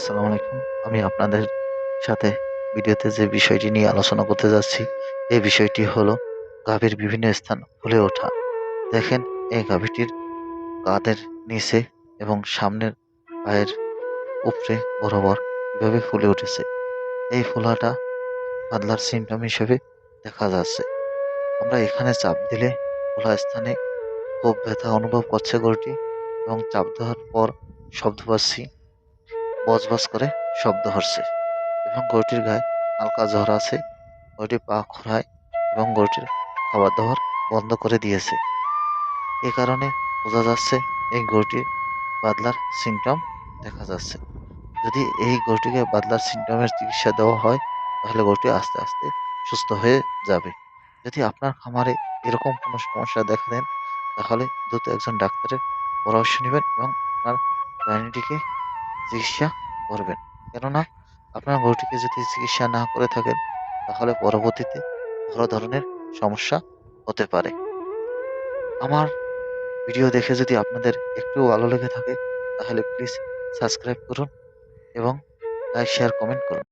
আসসালামু আলাইকুম। আমি আপনাদের সাথে ভিডিওতে যে বিষয়টি নিয়ে আলোচনা করতে যাচ্ছি, এই বিষয়টি হলো গাভীর বিভিন্ন স্থান ফুলে ওঠা। দেখেন, এই গাভীটির কাঁধের নিচে এবং সামনের পায়ের উপরে বরাবর কীভাবে ফুলে উঠেছে। এই ফোলাটা বাদলার সিমটম হিসেবে দেখা যাচ্ছে। আমরা এখানে চাপ দিলে ফোলা স্থানে খুব ব্যথা অনুভব করছে গরুটি এবং চাপ দেওয়ার পর শব্দ পাচ্ছি বজবজ করে শব্দ হচ্ছে এবং গরুটির গায়ে হালকা জ্বর আছে। গরুটি পা খোঁড়ায় এবং গরুটির খাবার দাবার বন্ধ করে দিয়েছে। এ কারণে বোঝা যাচ্ছে এই গরুটির বাদলার সিমটম দেখা যাচ্ছে। যদি এই গরুটিকে বাদলার সিমটমের চিকিৎসা দেওয়া হয়, তাহলে গরুটি আস্তে আস্তে সুস্থ হয়ে যাবে। যদি আপনার খামারে এরকম কোনো সমস্যা দেখা দেন, তাহলে দ্রুত একজন ডাক্তারের পরামর্শ নেবেন এবং আপনার প্রাণীটিকে চিকিৎসা করবেন। কেননা, আপনার গরুটিকে যদি চিকিৎসা না করে থাকেন, তাহলে পরবর্তীতে ভালো ধরনের সমস্যা হতে পারে। আমার ভিডিও দেখে যদি আপনাদের একটু ভালো লেগে থাকে, তাহলে প্লিজ সাবস্ক্রাইব করুন এবং লাইক শেয়ার কমেন্ট করুন।